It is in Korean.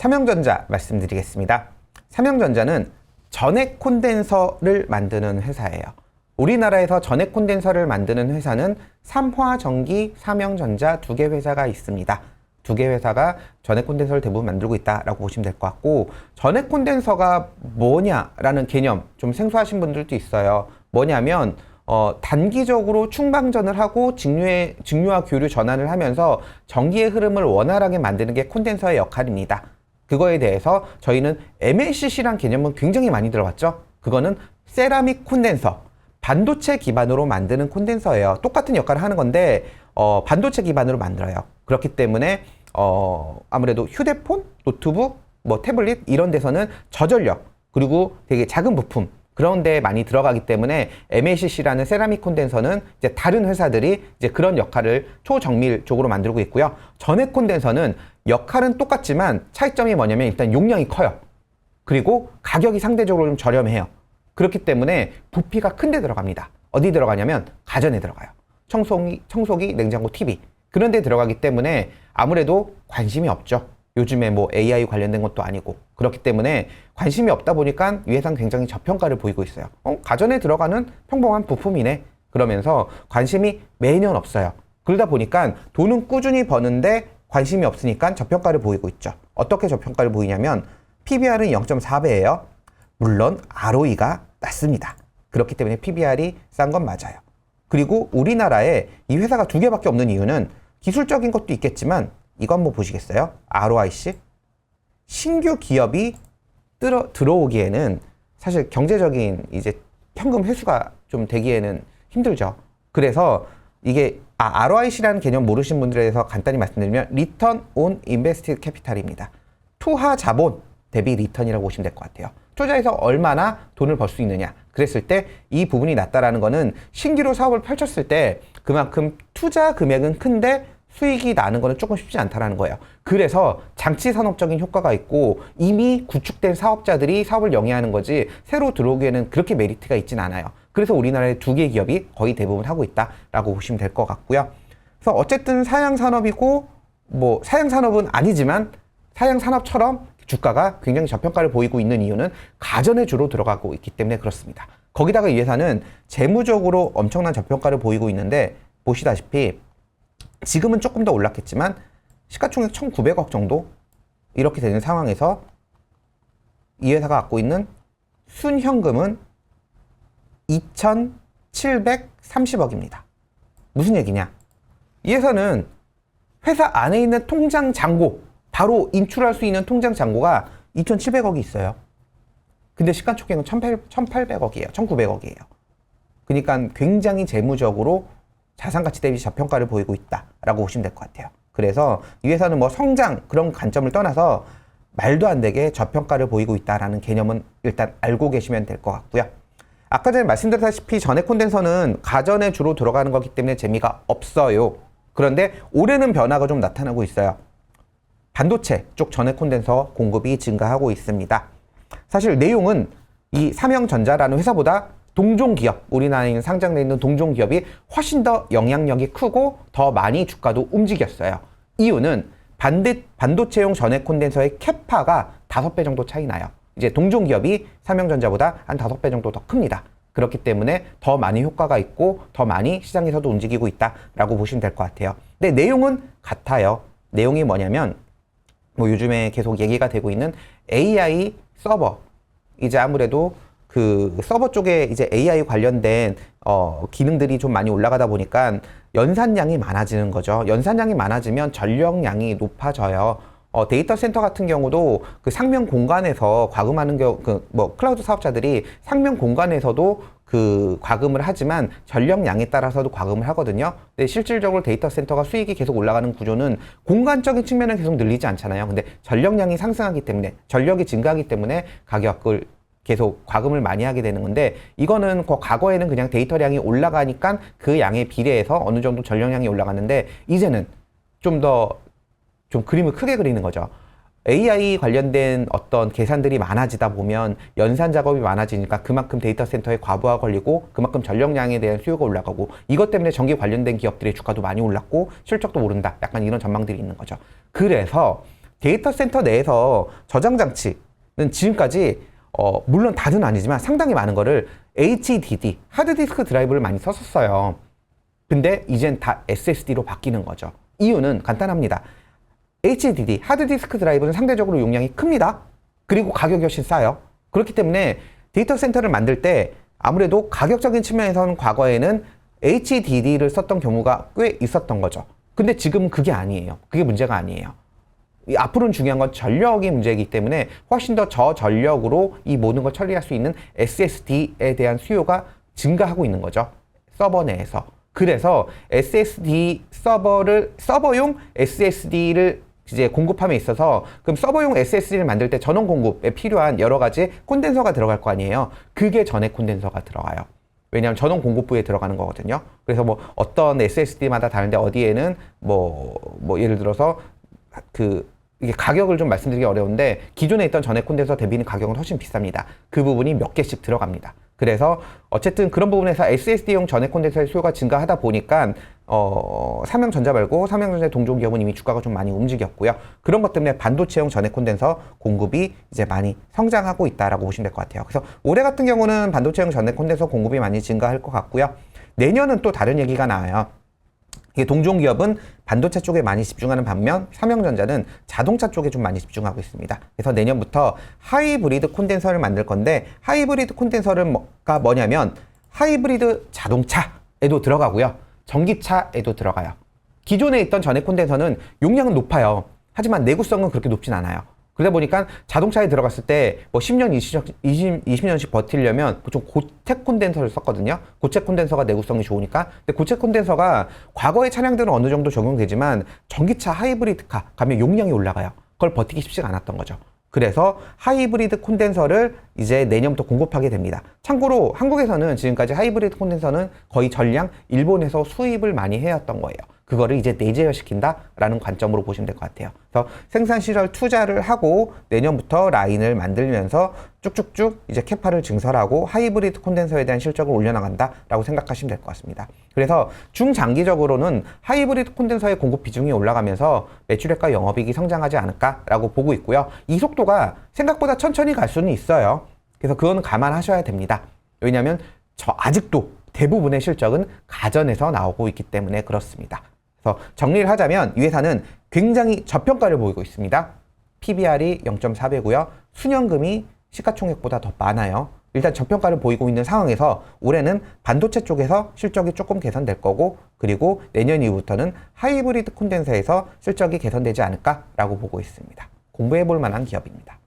삼형전자 말씀드리겠습니다. 삼형전자는 전액 콘덴서를 만드는 회사예요. 우리나라에서 전액 콘덴서를 만드는 회사는 삼화전기, 삼형전자 두 개 회사가 있습니다. 두 개 회사가 전액 콘덴서를 대부분 만들고 있다라고 보시면 될 것 같고 전액 콘덴서가 뭐냐라는 개념 좀 생소하신 분들도 있어요. 뭐냐면 어, 단기적으로 충방전을 하고 직류의, 직류와 교류 전환을 하면서 전기의 흐름을 원활하게 만드는 게 콘덴서의 역할입니다. 그거에 대해서 저희는 MLCC란 개념은 굉장히 많이 들어봤죠? 그거는 세라믹 콘덴서, 반도체 기반으로 만드는 콘덴서예요. 똑같은 역할을 하는 건데, 어, 반도체 기반으로 만들어요. 그렇기 때문에, 어, 아무래도 휴대폰, 노트북, 뭐 태블릿 이런 데서는 저전력, 그리고 되게 작은 부품, 그런 데 많이 들어가기 때문에 MACC라는 세라믹 콘덴서는 이제 다른 회사들이 이제 그런 역할을 초정밀 쪽으로 만들고 있고요. 전액 콘덴서는 역할은 똑같지만 차이점이 뭐냐면 일단 용량이 커요. 그리고 가격이 상대적으로 좀 저렴해요. 그렇기 때문에 부피가 큰데 들어갑니다. 어디 들어가냐면 가전에 들어가요. 청소기, 청소기, 냉장고, TV. 그런 데 들어가기 때문에 아무래도 관심이 없죠. 요즘에 뭐 AI 관련된 것도 아니고 그렇기 때문에 관심이 없다 보니까 이 회사는 굉장히 저평가를 보이고 있어요. 어, 가전에 들어가는 평범한 부품이네. 그러면서 관심이 매년 없어요. 그러다 보니까 돈은 꾸준히 버는데 관심이 없으니까 저평가를 보이고 있죠. 어떻게 저평가를 보이냐면 PBR은 0.4배예요. 물론 ROE가 낮습니다. 그렇기 때문에 PBR이 싼 건 맞아요. 그리고 우리나라에 이 회사가 두 개밖에 없는 이유는 기술적인 것도 있겠지만 이거 한번 보시겠어요? ROIC? 신규 기업이 들어, 들어오기에는 사실 경제적인 이제 현금 회수가 좀 되기에는 힘들죠. 그래서 이게 아, ROIC라는 개념 모르신 분들에 대해서 간단히 말씀드리면 Return on Invested Capital입니다. 투하 자본 대비 리턴이라고 보시면 될 것 같아요. 투자해서 얼마나 돈을 벌 수 있느냐. 그랬을 때 이 부분이 낮다라는 거는 신규로 사업을 펼쳤을 때 그만큼 투자 금액은 큰데 수익이 나는 거는 조금 쉽지 않다라는 거예요. 그래서 장치 산업적인 효과가 있고 이미 구축된 사업자들이 사업을 영위하는 거지 새로 들어오기에는 그렇게 메리트가 있진 않아요. 그래서 우리나라의 두 개 기업이 거의 대부분 하고 있다라고 보시면 될 것 같고요. 그래서 어쨌든 사양 산업이고 뭐 사양 산업은 아니지만 사양 산업처럼 주가가 굉장히 저평가를 보이고 있는 이유는 가전에 주로 들어가고 있기 때문에 그렇습니다. 거기다가 이 회사는 재무적으로 엄청난 저평가를 보이고 있는데 보시다시피 지금은 조금 더 올랐겠지만 시가총액 1,900억 정도 이렇게 되는 상황에서 이 회사가 갖고 있는 순현금은 2,730억입니다. 무슨 얘기냐? 이 회사는 회사 안에 있는 통장 잔고, 바로 인출할 수 있는 통장 잔고가 2,700억이 있어요. 근데 시가총액은 1,800억이에요. 1,900억이에요. 그러니까 굉장히 재무적으로 자산 가치 대비 저평가를 보이고 있다라고 보시면 될 것 같아요. 그래서 이 회사는 뭐 성장 그런 관점을 떠나서 말도 안 되게 저평가를 보이고 있다라는 개념은 일단 알고 계시면 될 것 같고요. 아까 전에 말씀드렸다시피 전액 콘덴서는 가전에 주로 들어가는 거기 때문에 재미가 없어요. 그런데 올해는 변화가 좀 나타나고 있어요. 반도체 쪽 전액 콘덴서 공급이 증가하고 있습니다. 사실 내용은 이 삼형전자라는 회사보다 동종 기업, 우리나라에 상장돼 있는 동종 기업이 훨씬 더 영향력이 크고 더 많이 주가도 움직였어요. 이유는 반대, 반도체용 전액 콘덴서의 캐파가 다섯 배 정도 차이 나요. 이제 동종 기업이 삼형전자보다 한 다섯 배 정도 더 큽니다. 그렇기 때문에 더 많이 효과가 있고 더 많이 시장에서도 움직이고 있다라고 보시면 될 것 같아요. 근데 내용은 같아요. 내용이 뭐냐면 뭐 요즘에 계속 얘기가 되고 있는 AI 서버 이제 아무래도 그 서버 쪽에 이제 AI 관련된 어 기능들이 좀 많이 올라가다 보니까 연산량이 많아지는 거죠. 연산량이 많아지면 전력량이 높아져요. 어, 데이터 센터 같은 경우도 그 상명 공간에서 과금하는 경우, 그, 뭐, 클라우드 사업자들이 상명 공간에서도 그 과금을 하지만 전력량에 따라서도 과금을 하거든요. 근데 실질적으로 데이터 센터가 수익이 계속 올라가는 구조는 공간적인 측면은 계속 늘리지 않잖아요. 근데 전력량이 상승하기 때문에, 전력이 증가하기 때문에 가격을 계속 과금을 많이 하게 되는 건데 이거는 그 과거에는 그냥 데이터량이 올라가니까 그 양에 비례해서 어느 정도 전력량이 올라갔는데 이제는 좀더 좀 그림을 크게 그리는 거죠. AI 관련된 어떤 계산들이 많아지다 보면 연산 작업이 많아지니까 그만큼 데이터 센터에 과부하 걸리고 그만큼 전력량에 대한 수요가 올라가고 이것 때문에 전기 관련된 기업들의 주가도 많이 올랐고 실적도 오른다. 약간 이런 전망들이 있는 거죠. 그래서 데이터 센터 내에서 저장 장치는 지금까지 어, 물론 다는 아니지만 상당히 많은 거를 HDD 하드디스크 드라이브를 많이 썼었어요. 근데 이젠 다 SSD로 바뀌는 거죠. 이유는 간단합니다. HDD 하드디스크 드라이브는 상대적으로 용량이 큽니다. 그리고 가격이 훨씬 싸요. 그렇기 때문에 데이터 센터를 만들 때 아무래도 가격적인 측면에서는 과거에는 HDD를 썼던 경우가 꽤 있었던 거죠. 근데 지금 그게 아니에요. 그게 문제가 아니에요. 이 앞으로는 중요한 건 전력이 문제이기 때문에 훨씬 더 저전력으로 이 모든 걸 처리할 수 있는 SSD에 대한 수요가 증가하고 있는 거죠. 서버 내에서. 그래서 SSD 서버를 서버용 SSD를 이제 공급함에 있어서 그럼 서버용 SSD를 만들 때 전원 공급에 필요한 여러 가지 콘덴서가 들어갈 거 아니에요. 그게 전액 콘덴서가 들어가요. 왜냐하면 전원 공급부에 들어가는 거거든요. 그래서 뭐 어떤 SSD마다 다른데 어디에는 뭐, 뭐 예를 들어서 그 이게 가격을 좀 말씀드리기 어려운데 기존에 있던 전액 콘덴서 대비는 가격은 훨씬 비쌉니다. 그 부분이 몇 개씩 들어갑니다. 그래서 어쨌든 그런 부분에서 SSD용 전액 콘덴서의 수요가 증가하다 보니까 어, 삼성전자 말고 삼성전자의 동종 기업은 이미 주가가 좀 많이 움직였고요. 그런 것 때문에 반도체용 전액 콘덴서 공급이 이제 많이 성장하고 있다라고 보시면 될 것 같아요. 그래서 올해 같은 경우는 반도체용 전액 콘덴서 공급이 많이 증가할 것 같고요. 내년은 또 다른 얘기가 나와요. 이게 동종 기업은 반도체 쪽에 많이 집중하는 반면 삼성전자는 자동차 쪽에 좀 많이 집중하고 있습니다. 그래서 내년부터 하이브리드 콘덴서를 만들 건데 하이브리드 콘덴서가 뭐냐면 하이브리드 자동차에도 들어가고요. 전기차에도 들어가요. 기존에 있던 전액 콘덴서는 용량은 높아요. 하지만 내구성은 그렇게 높진 않아요. 그러다 보니까 자동차에 들어갔을 때 뭐 10년, 20, 20, 20년씩 버티려면 보통 고체 콘덴서를 썼거든요. 고체 콘덴서가 내구성이 좋으니까. 근데 고체 콘덴서가 과거의 차량들은 어느 정도 적용되지만 전기차 하이브리드카 가면 용량이 올라가요. 그걸 버티기 쉽지가 않았던 거죠. 그래서 하이브리드 콘덴서를 이제 내년부터 공급하게 됩니다. 참고로 한국에서는 지금까지 하이브리드 콘덴서는 거의 전량 일본에서 수입을 많이 해왔던 거예요. 그거를 이제 내재화시킨다라는 관점으로 보시면 될 것 같아요. 그래서 생산 시설 투자를 하고 내년부터 라인을 만들면서 쭉쭉쭉 이제 캐파를 증설하고 하이브리드 콘덴서에 대한 실적을 올려나간다라고 생각하시면 될 것 같습니다. 그래서 중장기적으로는 하이브리드 콘덴서의 공급 비중이 올라가면서 매출액과 영업이익이 성장하지 않을까라고 보고 있고요. 이 속도가 생각보다 천천히 갈 수는 있어요. 그래서 그거는 감안하셔야 됩니다. 왜냐하면 저 아직도 대부분의 실적은 가전에서 나오고 있기 때문에 그렇습니다. 그래서 정리를 하자면 이 회사는 굉장히 저평가를 보이고 있습니다. PBR이 0.4배고요. 순연금이 시가총액보다 더 많아요. 일단 저평가를 보이고 있는 상황에서 올해는 반도체 쪽에서 실적이 조금 개선될 거고 그리고 내년 이후부터는 하이브리드 콘덴서에서 실적이 개선되지 않을까라고 보고 있습니다. 공부해 볼 만한 기업입니다.